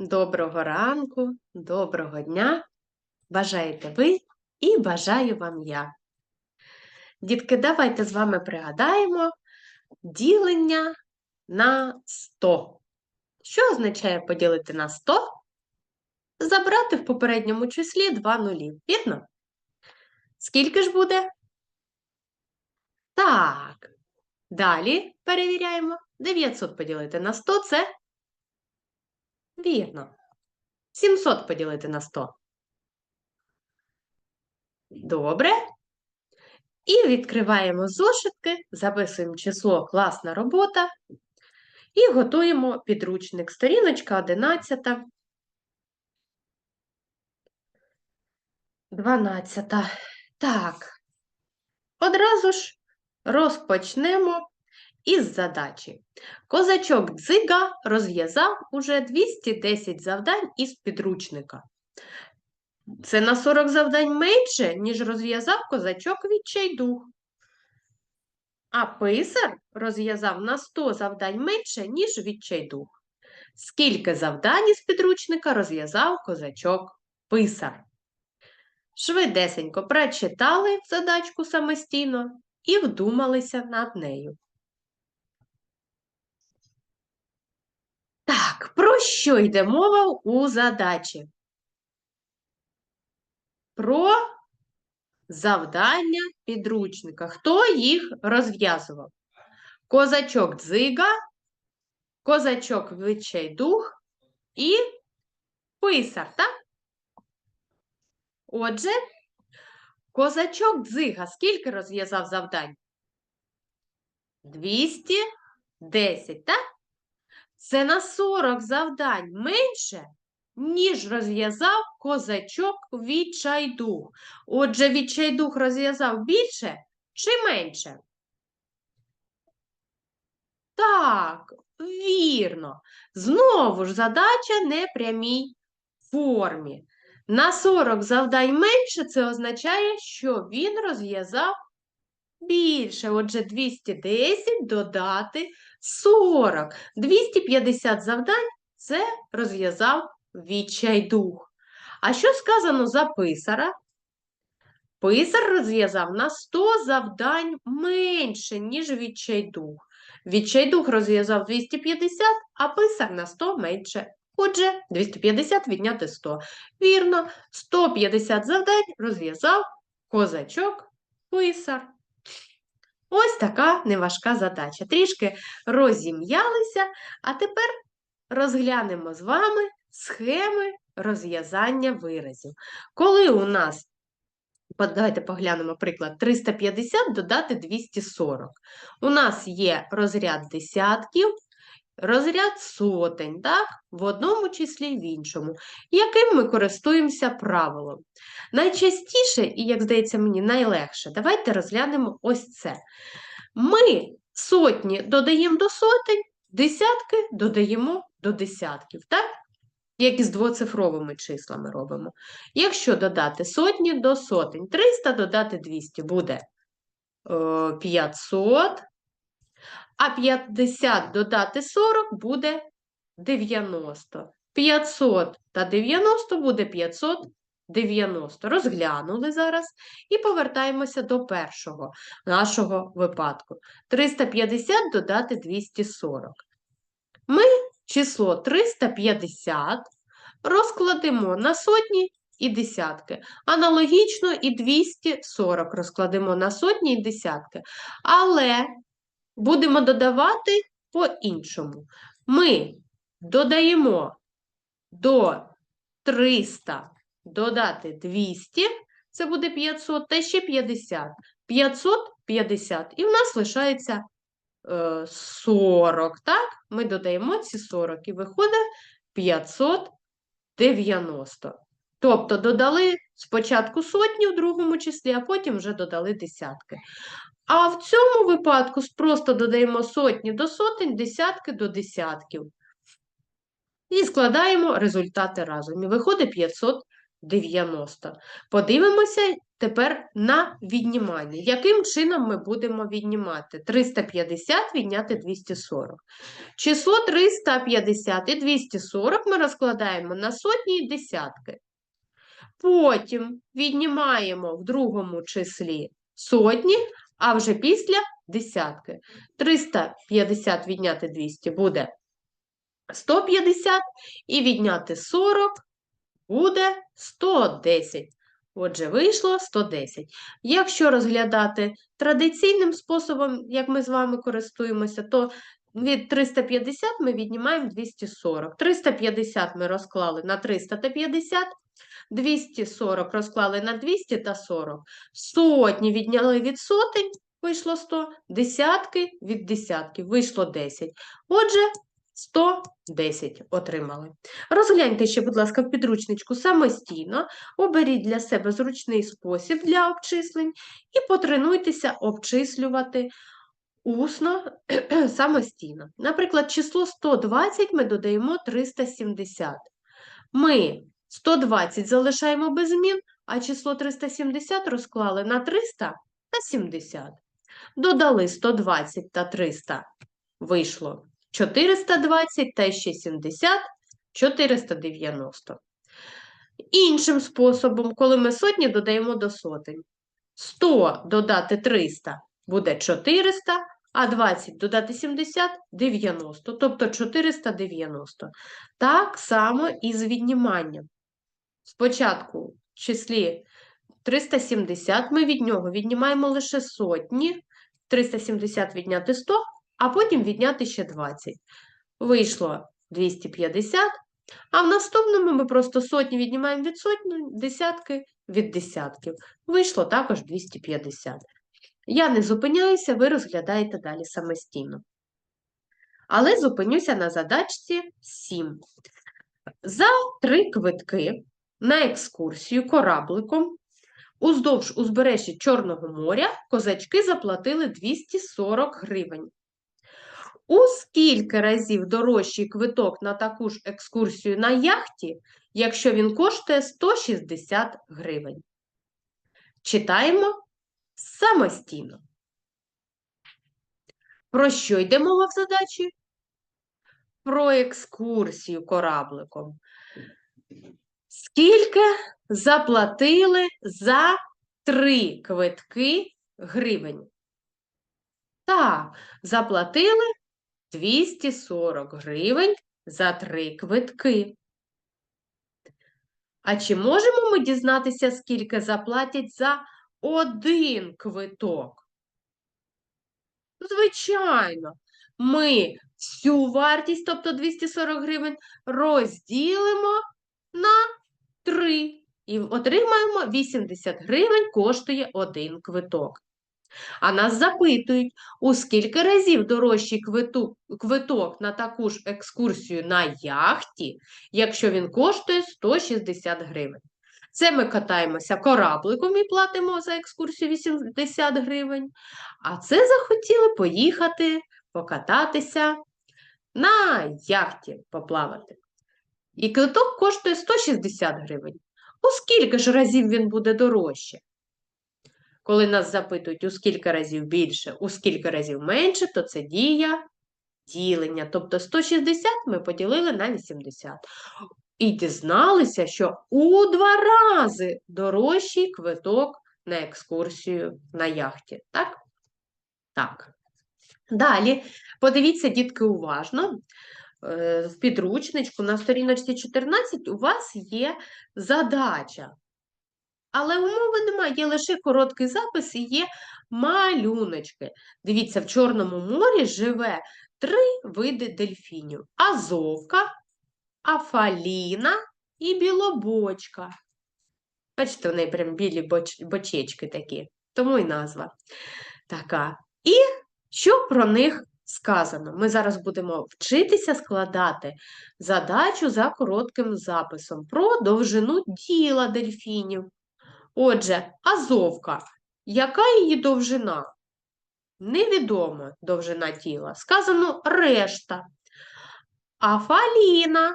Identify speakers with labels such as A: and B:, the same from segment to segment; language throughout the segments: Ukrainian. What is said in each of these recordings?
A: Доброго ранку, доброго дня. Бажаєте ви і бажаю вам я. Дітки, давайте з вами пригадаємо ділення на 100. Що означає поділити на 100? Забрати в попередньому числі 2 нулі. Вірно? Скільки ж буде? Так. Далі перевіряємо. 900 поділити на 100 це вірно. 700 поділити на 100. Добре. І відкриваємо зошитки, записуємо число класна робота і готуємо підручник. Сторіночка 11. 12. Так. Одразу ж розпочнемо із задачі. Козачок Дзига розв'язав уже 210 завдань із підручника. Це на 40 завдань менше, ніж розв'язав козачок відчайдух. А писар розв'язав на 100 завдань менше, ніж відчайдух. Скільки завдань із підручника розв'язав козачок писар? Швидесенько прочитали задачку самостійно і вдумалися над нею. Так, про що йде мова у задачі? Про завдання підручника. Хто їх розв'язував? Козачок дзига, козачок відчайдух і писар, так? Отже, козачок дзига скільки розв'язав завдань? 210, так? Це на 40 завдань менше, ніж розв'язав козачок відчайдух. Отже, відчайдух розв'язав більше чи менше? Так, вірно. Знову ж задача не прямій формі. На 40 завдань менше це означає, що він розв'язав більше. Отже, 210 додати 40. 250 завдань це розв'язав відчайдух. А що сказано за писара? Писар розв'язав на 100 завдань менше, ніж відчайдух. Відчайдух розв'язав 250, а писар на 100 менше. Отже, 250 відняти 100. Вірно, 150 завдань розв'язав козачок писар. Ось така неважка задача. Трішки розім'ялися, а тепер розглянемо з вами схеми розв'язання виразів. Коли у нас, давайте поглянемо приклад, 350 додати 240. У нас є розряд десятків, розряд сотень, так? в одному числі і в іншому, яким ми користуємося правилом. Найчастіше, і, як здається мені, найлегше, давайте розглянемо ось це. Ми сотні додаємо до сотень, десятки додаємо до десятків, так? Як і з двоцифровими числами робимо. Якщо додати сотні до сотень, 300 додати 200 буде е, 500, а 50 додати 40 буде 90. 500 та 90 буде 590. Розглянули зараз і повертаємося до першого нашого випадку. 350 додати 240. Ми число 350 розкладемо на сотні і десятки. Аналогічно і 240 розкладемо на сотні і десятки. Але будемо додавати по-іншому. Ми додаємо до 300 додати 200, це буде 500, та ще 50. 550. І в нас лишається е, 40, так? Ми додаємо ці 40 і виходить 590. Тобто додали спочатку сотні в другому числі, а потім вже додали десятки. А в цьому випадку просто додаємо сотні до сотень, десятки до десятків. І складаємо результати разом. І виходить 190. Подивимося тепер на віднімання. Яким чином ми будемо віднімати? 350 відняти 240. Число 350 і 240 ми розкладаємо на сотні і десятки. Потім віднімаємо в другому числі сотні, а вже після десятки. 350 відняти 200 буде 150, і відняти 40 буде 110. Отже, вийшло 110. Якщо розглядати традиційним способом, як ми з вами користуємося, то від 350 ми віднімаємо 240. 350 ми розклали на 300 та 50, 240 розклали на 200 та 40. Сотні відняли від сотень, вийшло 100, десятки від десятків, вийшло 10. Отже, 110 отримали. Розгляньте ще, будь ласка, в підручничку самостійно, оберіть для себе зручний спосіб для обчислень і потренуйтеся обчислювати усно самостійно. Наприклад, число 120 ми додаємо 370. Ми 120 залишаємо без змін, а число 370 розклали на 300 та 70. Додали 120 та 300. Вийшло 420 та ще 70 490. Іншим способом, коли ми сотні додаємо до сотень. 100 додати 300 буде 400, а 20 додати 70 90, тобто 490. Так само і з відніманням. Спочатку в числі 370 ми від нього віднімаємо лише сотні, 370 відняти 100, а потім відняти ще 20. Вийшло 250, а в наступному ми просто сотні віднімаємо від сотні, десятки від десятків. Вийшло також 250. Я не зупиняюся, ви розглядаєте далі самостійно. Але зупинюся на задачці 7. За три квитки на екскурсію корабликом уздовж узбережжя Чорного моря козачки заплатили 240 гривень. У скільки разів дорожчий квиток на таку ж екскурсію на яхті, якщо він коштує 160 гривень? Читаємо самостійно. Про що йде мова в задачі? Про екскурсію корабликом. Скільки заплатили за три квитки гривень? Так, заплатили 240 гривень за три квитки. А чи можемо ми дізнатися, скільки заплатять за один квиток? Звичайно, ми всю вартість, тобто 240 гривень, розділимо на 3 і отримаємо 80 гривень коштує один квиток. А нас запитують, у скільки разів дорожчий квиток, квиток на таку ж екскурсію на яхті, якщо він коштує 160 гривень. Це ми катаємося корабликом і платимо за екскурсію 80 гривень. А це захотіли поїхати покататися на яхті поплавати. І квиток коштує 160 гривень. У скільки ж разів він буде дорожче? Коли нас запитують, у скільки разів більше, у скільки разів менше, то це дія ділення. Тобто 160 ми поділили на 80. І дізналися, що у два рази дорожчий квиток на екскурсію на яхті. Так? Так. Далі, подивіться, дітки, уважно. Е, В підручничку на сторіночці 14 у вас є задача. Але умови немає, є лише короткий запис і є малюночки. Дивіться, в Чорному морі живе три види дельфінів: азовка, афаліна і білобочка. Бачите, в неї прям білі боч... бочечки такі, тому і назва така. І що про них сказано? Ми зараз будемо вчитися складати задачу за коротким записом про довжину тіла дельфінів. Отже, азовка. Яка її довжина? Невідома довжина тіла. Сказано решта. Афаліна.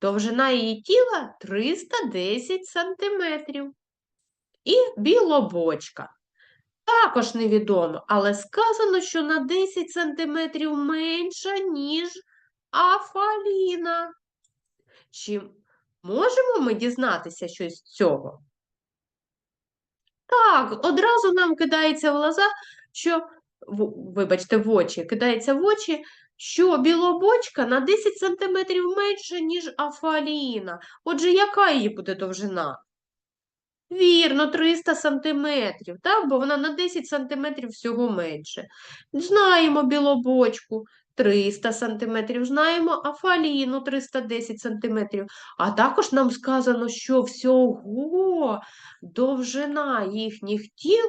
A: Довжина її тіла 310 сантиметрів. І білобочка. Також невідомо, але сказано, що на 10 сантиметрів менша, ніж афаліна. Чи можемо ми дізнатися щось з цього? Так, одразу нам кидається в глаза, що, вибачте, в очі, кидається в очі, що білобочка на 10 сантиметрів менше, ніж афаліна. Отже, яка її буде довжина? Вірно, 300 сантиметрів, так? Бо вона на 10 сантиметрів всього менше. Знаємо білобочку 300 сантиметрів, знаємо афаліну 310 сантиметрів. А також нам сказано, що всього довжина їхніх тіл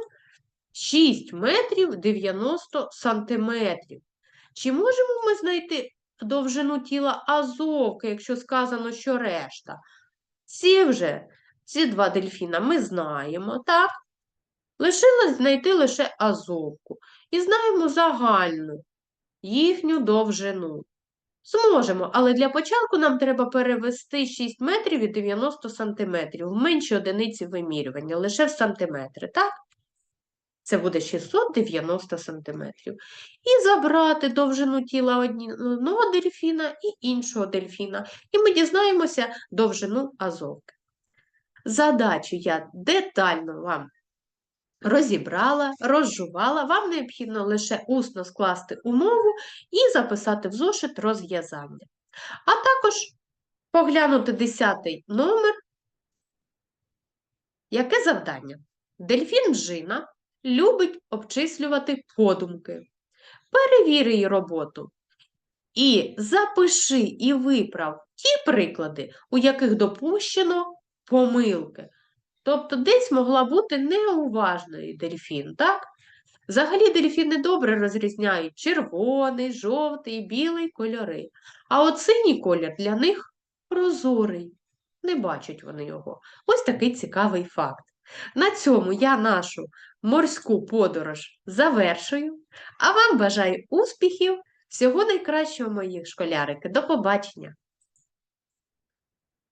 A: 6 метрів 90 сантиметрів. Чи можемо ми знайти довжину тіла азовки, якщо сказано, що решта? Ці вже, ці два дельфіна ми знаємо, так? Лишилось знайти лише азовку. І знаємо загальну їхню довжину. Зможемо, але для початку нам треба перевести 6 метрів і 90 сантиметрів в менші одиниці вимірювання, лише в сантиметри, так? Це буде 690 сантиметрів. І забрати довжину тіла одного дельфіна і іншого дельфіна. І ми дізнаємося довжину азовки. Задачу я детально вам розібрала, розжувала. Вам необхідно лише усно скласти умову і записати в зошит розв'язання. А також поглянути 10 номер. Яке завдання? Дельфін Джина любить обчислювати подумки. Перевіри її роботу. І запиши і виправ ті приклади, у яких допущено помилки. Тобто десь могла бути неуважною дельфін, так? Взагалі дельфіни добре розрізняють червоний, жовтий, білий кольори. А от синій колір для них прозорий. Не бачать вони його. Ось такий цікавий факт. На цьому я нашу морську подорож завершую, а вам бажаю успіхів, всього найкращого, мої школярики. До побачення!